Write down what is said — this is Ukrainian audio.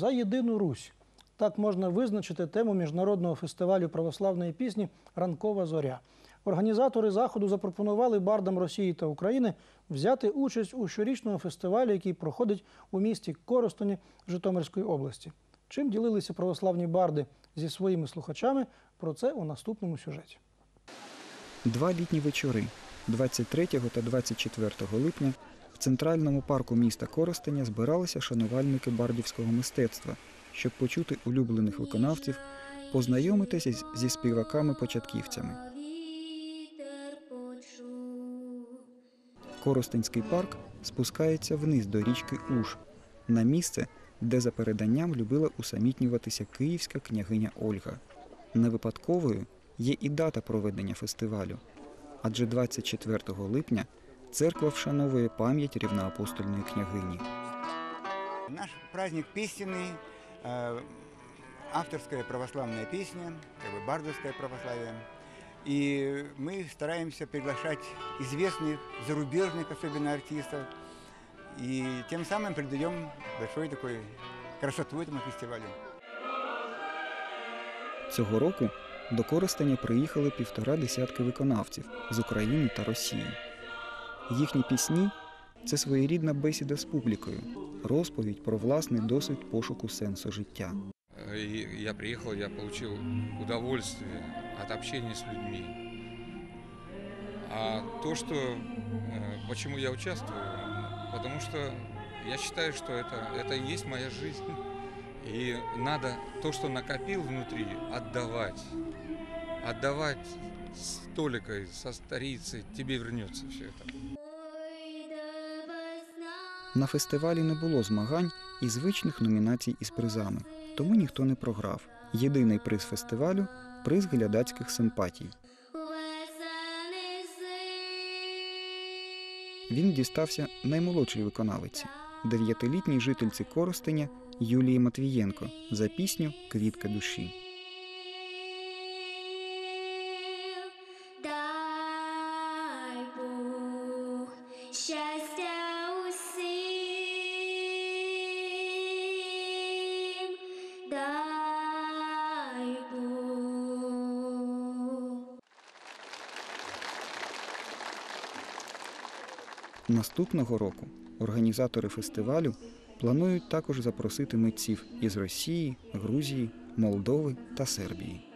за єдину Русь. Так можна визначити тему міжнародного фестивалю православної пісні Ранкова зоря. Організатори заходу запропонували бардам Росії та України взяти участь у щорічному фестивалі, який проходить у місті Коростені Житомирської області. Чим ділилися православні барди зі своїми слухачами? Про це у наступному сюжеті. Два літні вечори 23 та 24 липня центральному парку міста Коростеня збиралися шанувальники бардівського мистецтва, щоб почути улюблених виконавців, познайомитися зі співаками-початківцями. Коростенський парк спускається вниз до річки Уж, на місце, де за переданням любила усамітнюватися київська княгиня Ольга. Не випадковою є і дата проведення фестивалю, адже 24 липня церква вшановує пам'ять рівноапостольної княгині. Наш праздник песенный, э, авторская православная песня, как бы бардовское православие. И мы стараемся приглашать известных, зарубежных особенно артистов. И тем самым придаем большой такой красоту этому фестивалю. Цього року до Коростеня приїхали півтора десятки виконавців з України та Росії. Їхні пісні це своєрідна бесіда з публікою, розповідь про власний досвід пошуку сенсу життя. И я приехал, я получил удовольствие от общения с людьми. А то, что э, почему я участвую, потому что я считаю, что это, это и есть моя жизнь. И надо то, что накопил внутри, отдавать. Отдавать с толикой, со старицей, тебе вернется все это. На фестивалі не було змагань і звичних номінацій із призами, тому ніхто не програв. Єдиний приз фестивалю приз глядацьких симпатій. Він дістався наймолодшій виконавиці, дев'ятилітній жительці Коростеня Юлії Матвієнко за пісню Квітка душі. Щастя усім, дай Бог. Наступного року організатори фестивалю планують також запросити митців із Росії, Грузії, Молдови та Сербії.